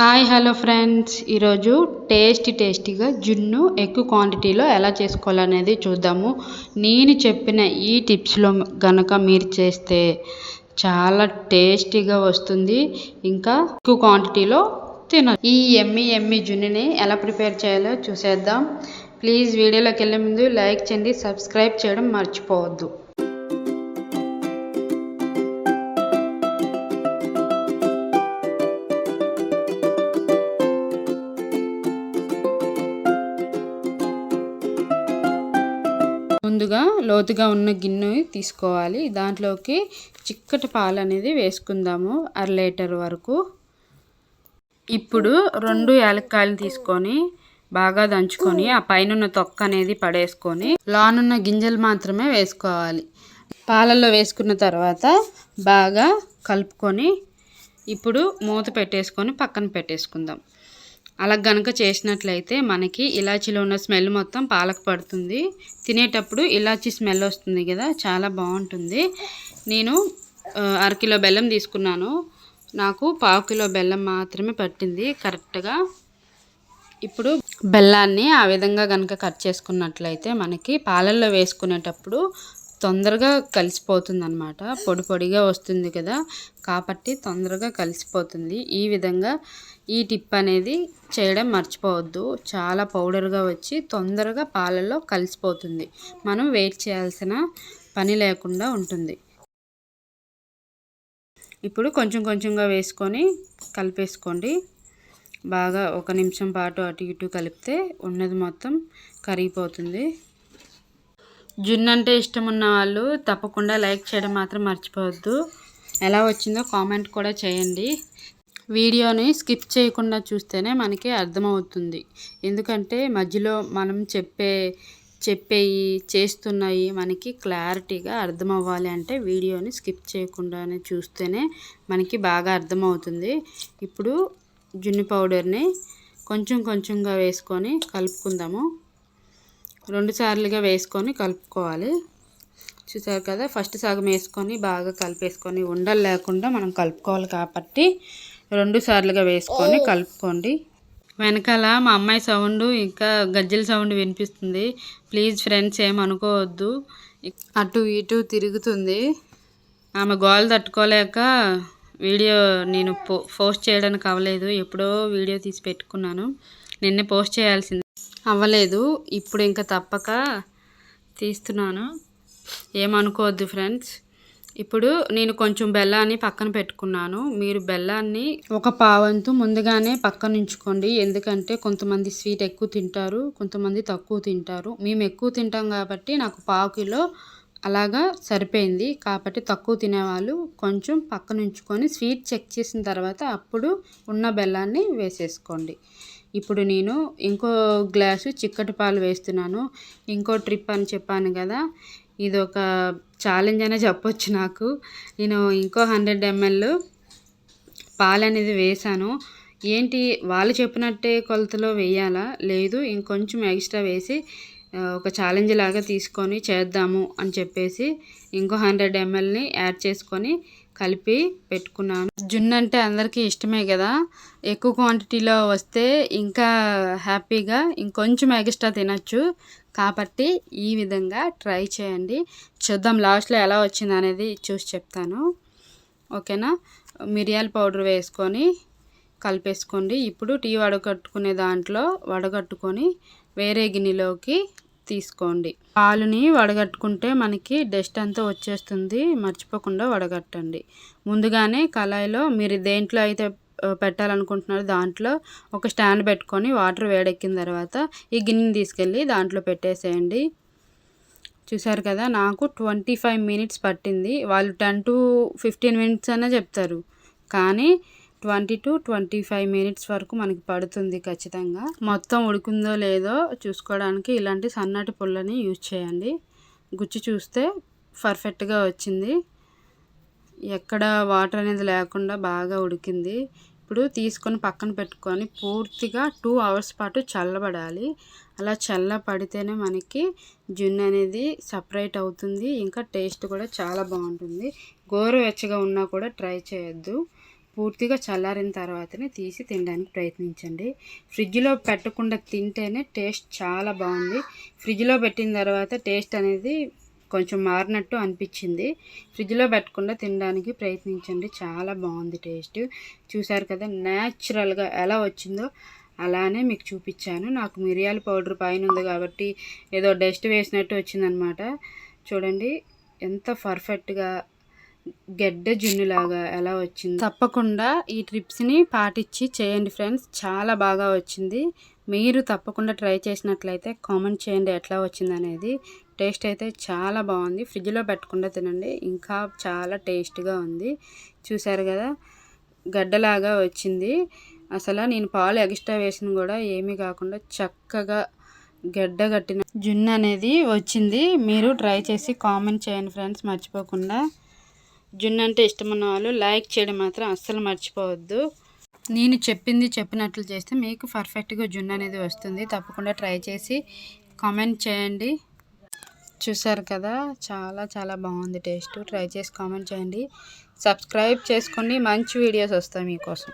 Hi hello friends. ఈరోజు tasty టేస్టీగా జున్ను ఎక్కువ క్వాంటిటీలో ఎలా చేసుకోవాలనేది చూద్దాము. నేను చెప్పిన ఈ టిప్స్లో గనక మీరు చేస్తే చాలా టేస్టీగా వస్తుంది. ఇంకా ఎక్కువ క్వాంటిటీలో తిన ఈ ఎమ్మి ఎమ్మి జున్నుని ఎలా ప్రిపేర్ చేయాలో చూసేద్దాం. ప్లీజ్ వీడియోలోకి వెళ్ళే ముందు లైక్ చేయండి సబ్స్క్రైబ్ చేయడం మర్చిపోవద్దు. ముందుగా లోతుగా ఉన్న గిన్నె తీసుకోవాలి. దాంట్లోకి చిక్కటి పాలు అనేది వేసుకుందాము అర లీటర్ వరకు. ఇప్పుడు రెండు యాలక్కాయలు తీసుకొని బాగా దంచుకొని ఆ పైన తొక్క అనేది పడేసుకొని లానున్న గింజలు మాత్రమే వేసుకోవాలి. పాలల్లో వేసుకున్న తర్వాత బాగా కలుపుకొని ఇప్పుడు మూత పెట్టేసుకొని పక్కన పెట్టేసుకుందాం. అలా గనక చేసినట్లయితే మనకి ఇలాచీలో ఉన్న స్మెల్ మొత్తం పాలకు పడుతుంది. తినేటప్పుడు ఇలాచీ స్మెల్ వస్తుంది కదా చాలా బాగుంటుంది. నేను అరకిలో బెల్లం తీసుకున్నాను. నాకు పావు కిలో బెల్లం మాత్రమే పట్టింది కరెక్ట్గా. ఇప్పుడు బెల్లాన్ని ఆ విధంగా కనుక కట్ చేసుకున్నట్లయితే మనకి పాలల్లో వేసుకునేటప్పుడు తొందరగా కలిసిపోతుంది అనమాట పొడి పొడిగా వస్తుంది కదా కాబట్టి తొందరగా కలిసిపోతుంది. ఈ విధంగా ఈ టిప్ అనేది చేయడం మర్చిపోవద్దు. చాలా పౌడర్గా వచ్చి తొందరగా పాలల్లో కలిసిపోతుంది. మనం వెయిట్ చేయాల్సిన పని లేకుండా ఉంటుంది. ఇప్పుడు కొంచెం కొంచెంగా వేసుకొని కలిపేసుకోండి. బాగా ఒక నిమిషం పాటు అటు ఇటు కలిపితే ఉన్నది మొత్తం కరిగిపోతుంది. జున్ను అంటే ఇష్టం ఉన్న వాళ్ళు తప్పకుండా లైక్ చేయడం మాత్రం మర్చిపోవద్దు. ఎలా వచ్చిందో కామెంట్ కూడా చేయండి. వీడియోని స్కిప్ చేయకుండా చూస్తేనే మనకి అర్థమవుతుంది. ఎందుకంటే మధ్యలో మనం చెప్పే చెప్పేవి చేస్తున్నాయి మనకి క్లారిటీగా అర్థమవ్వాలి అంటే వీడియోని స్కిప్ చేయకుండానే చూస్తేనే మనకి బాగా అర్థమవుతుంది. ఇప్పుడు జున్ను పౌడర్ని కొంచెం కొంచెంగా వేసుకొని కలుపుకుందాము. రెండు సార్లుగా వేసుకొని కలుపుకోవాలి. చూసారు కదా ఫస్ట్ సగం వేసుకొని బాగా కలిపేసుకొని ఉండలు లేకుండా మనం కలుపుకోవాలి కాబట్టి రెండు సార్లుగా వేసుకొని కలుపుకోండి. వెనకాల మా అమ్మాయి సౌండ్ ఇంకా గజ్జల సౌండ్ వినిపిస్తుంది. ప్లీజ్ ఫ్రెండ్స్ ఏమనుకోవద్దు అటు ఇటు తిరుగుతుంది. ఆమె గోల్ తట్టుకోలేక వీడియో నేను పో పోస్ట్ చేయడానికి అవ్వలేదు. ఎప్పుడో వీడియో తీసి పెట్టుకున్నాను. నిన్నే పోస్ట్ చేయాల్సింది. అవ్వలేదు. ఇప్పుడు ఇంకా తప్పక తీస్తున్నాను. ఏమనుకోవద్దు ఫ్రెండ్స్. ఇప్పుడు నేను కొంచెం బెల్లాన్ని పక్కన పెట్టుకున్నాను. మీరు బెల్లాన్ని ఒక పావంతు ముందుగానే పక్కన ఉంచుకోండి. ఎందుకంటే కొంతమంది స్వీట్ ఎక్కువ తింటారు కొంతమంది తక్కువ తింటారు. మేము ఎక్కువ తింటాం కాబట్టి నాకు పావు కిలో అలాగా సరిపోయింది. కాబట్టి తక్కువ తినేవాళ్ళు కొంచెం పక్కన ఉంచుకొని స్వీట్ చెక్ చేసిన తర్వాత అప్పుడు ఉన్న బెల్లాన్ని వేసేసుకోండి. ఇప్పుడు నేను ఇంకో గ్లాసు చిక్కటి పాలు వేస్తున్నాను. ఇంకో ట్రిప్ అని చెప్పాను కదా. ఇది ఒక ఛాలెంజ్ అనే చెప్పొచ్చు నాకు. నేను ఇంకో హండ్రెడ్ ఎంఎల్ పాలు అనేది వేసాను ఏంటి? వాళ్ళు చెప్పినట్టే కొలతలో వేయాలా? లేదు ఇంకొంచెం ఎక్స్ట్రా వేసి ఒక ఛాలెంజ్ లాగా తీసుకొని చేద్దాము అని చెప్పేసి ఇంకో హండ్రెడ్ ఎంఎల్ని యాడ్ చేసుకొని కలిపి పెట్టుకున్నాను. జున్ను అంటే అందరికీ ఇష్టమే కదా. ఎక్కువ క్వాంటిటీలో వస్తే ఇంకా హ్యాపీగా ఇంకొంచెం ఎక్స్ట్రా తినచ్చు. కాబట్టి ఈ విధంగా ట్రై చేయండి. చూద్దాం లాస్ట్లో ఎలా వచ్చింది అనేది చూసి చెప్తాను. ఓకేనా? మిరియాల పౌడర్ వేసుకొని కలిపేసుకోండి. ఇప్పుడు టీ వడగట్టుకునే దాంట్లో వడగట్టుకొని వేరే గిన్నెలోకి తీసుకోండి. పాలుని వడగట్టుకుంటే మనకి డస్ట్ అంతా వచ్చేస్తుంది. మర్చిపోకుండా వడగట్టండి. ముందుగానే కళాయిలో మీరు దేంట్లో అయితే పెట్టాలనుకుంటున్నారు దాంట్లో ఒక స్టాండ్ పెట్టుకొని వాటర్ వేడెక్కిన తర్వాత ఈ గిన్నెని తీసుకెళ్ళి దాంట్లో పెట్టేసేయండి. చూసారు కదా నాకు ట్వంటీ ఫైవ్ మినిట్స్ పట్టింది. వాళ్ళు టెన్ టు ఫిఫ్టీన్ మినిట్స్ అనే చెప్తారు. కానీ twenty to twenty five minutes వరకు మనకి పడుతుంది ఖచ్చితంగా. మొత్తం ఉడికిందో లేదో చూసుకోవడానికి ఇలాంటి సన్నటి పుల్లని యూజ్ చేయండి. గుచ్చి చూస్తే పర్ఫెక్ట్గా వచ్చింది. ఎక్కడ వాటర్ అనేది లేకుండా బాగా ఉడికింది. ఇప్పుడు తీసుకొని పక్కన పెట్టుకొని పూర్తిగా టూ అవర్స్ పాటు చల్లబడాలి. అలా చల్లబడితేనే మనకి జున్ను అనేది సపరేట్ అవుతుంది. ఇంకా టేస్ట్ కూడా చాలా బాగుంటుంది. గోరువెచ్చగా ఉన్నా కూడా ట్రై చేయొద్దు. పూర్తిగా చల్లారిన తర్వాతనే తీసి తినడానికి ప్రయత్నించండి. ఫ్రిడ్జ్లో పెట్టకుండా తింటేనే టేస్ట్ చాలా బాగుంది. ఫ్రిడ్జ్లో పెట్టిన తర్వాత టేస్ట్ అనేది కొంచెం మారినట్టు అనిపించింది. ఫ్రిడ్జ్లో పెట్టకుండా తినడానికి ప్రయత్నించండి. చాలా బాగుంది టేస్ట్. చూసారు కదా న్యాచురల్గా ఎలా వచ్చిందో అలానే మీకు చూపించాను. నాకు మిరియాల పౌడర్ పైన ఉంది కాబట్టి ఏదో డస్ట్ వేసినట్టు వచ్చిందనమాట. చూడండి ఎంత పర్ఫెక్ట్గా గెడ్డ జున్నులాగా ఎలా వచ్చింది? తప్పకుండా ఈ ట్రిప్స్ని పాటించి చేయండి ఫ్రెండ్స్. చాలా బాగా వచ్చింది. మీరు తప్పకుండా ట్రై చేసినట్లయితే కామెంట్ చేయండి ఎట్లా వచ్చింది అనేది. టేస్ట్ అయితే చాలా బాగుంది. ఫ్రిడ్జ్లో పెట్టకుండా తినండి. ఇంకా చాలా టేస్ట్గా ఉంది. చూసారు కదా? గడ్డలాగా వచ్చింది. అసలు నేను పాలు ఎక్స్ట్రా వేసిన కూడా ఏమీ కాకుండా చక్కగా గడ్డ కట్టిన జున్ను అనేది వచ్చింది. మీరు ట్రై చేసి కామెంట్ చేయండి ఫ్రెండ్స్. మర్చిపోకుండా. జున్ను అంటే ఇష్టమున్న వాళ్ళు లైక్ చేయడం మాత్రం అస్సలు మర్చిపోవద్దు. నేను చెప్పింది చెప్పినట్లు చేస్తే మీకు పర్ఫెక్ట్గా జున్ను అనేది వస్తుంది. తప్పకుండా ట్రై చేసి కామెంట్ చేయండి. చూసారు కదా చాలా చాలా బాగుంది టేస్ట్. ట్రై చేసి కామెంట్ చేయండి. సబ్స్క్రైబ్ చేసుకోండి మంచి వీడియోస్ వస్తాయి మీకోసం.